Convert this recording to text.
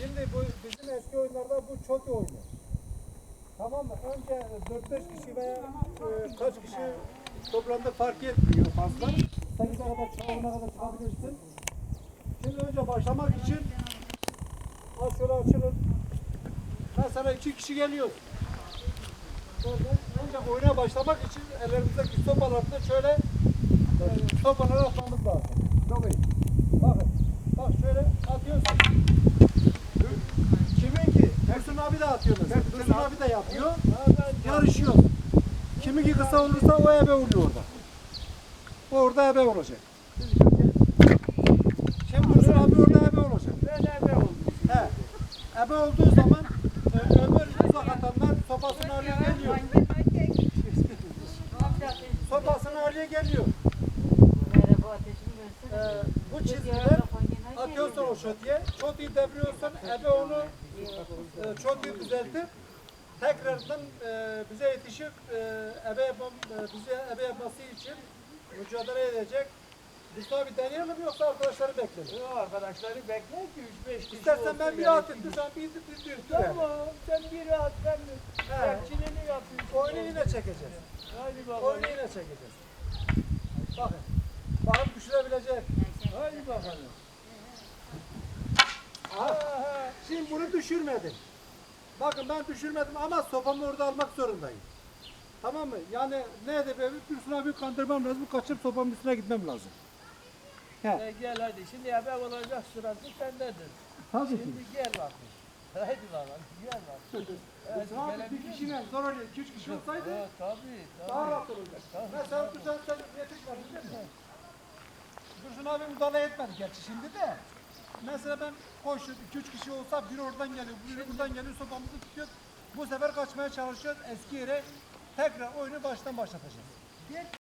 Şimdi bu bizim eski oyunlarda bu çok oyunu. Tamam mı? Önce 4-5 kişi veya e, kaç kişi toplandı fark etmiyor fazla. 8'e kadar çalımına kadar çıkabilirsin. Şimdi önce başlamak için az şöyle açılın. Mesela iki kişi geliyor. Önce oyuna başlamak için ellerimizdeki sopalarını şöyle e, sopalara atmamız lazım. Çok iyi. Bakın. Bak şöyle atıyorsun. Kimin ki? Mesela. Ersun abi de yapıyor. Yarışıyor. Kiminki kısa olursa o ebe oluyor orada. O orada ebe olacak. Şimdi Dursun abi orada ebe olacak. Ben ebe oldum. He. Ebe olduğu zaman e, öbür uzak atanlar sopasını alıyor geliyor. Sopasını alıyor geliyor. E, bu çizgiler atıyorsun o şotiye. Şotiyi deviriyorsun. Ebe onu e, şotiyi düzeltip tekrardan e, bize yetişip e, ebe yapmam, e, bize ebe yapması için mücadele edecek. Biz abi deneyelim mi yoksa arkadaşları bekleyelim? Yo, arkadaşları bekle ki 3-5 kişi İstersen ben bir yani. at ettim, sen bir bir bir bir. Tamam sen bir at ben bekçiliğini yapıyorsun. Oyunu yine çekeceğiz. Hadi bakalım. Oyunu yine çekeceğiz. Bakın. Bakın düşürebilecek. Hadi bakalım. Şimdi bunu düşürmedim. Bakın ben düşürmedim ama sopamı orada almak zorundayım. Tamam mı? Yani ne de böyle Dursun abi kandırmam lazım. Kaçıp sopamın üstüne gitmem lazım. He. E, gel hadi şimdi ebe olacak sırası sendedir. Tabii Şimdi gel bakayım. Hadi bakalım gel bakayım. Evet, Dursun abi bir gelebilir kişiyle zor oluyor. İki üç kişi olsaydı Evet tabii daha tabii. rahat olurdu. Mesela Dursun sen yetişmedin değil mi? Dursun abi müdahale etmedi gerçi şimdi de. Mesela ben iki üç kişi olsa biri oradan geliyor, biri buradan geliyor, sopamızı tutuyor. Bu sefer kaçmaya çalışıyoruz eski yere. Tekrar oyunu baştan başlatacağız.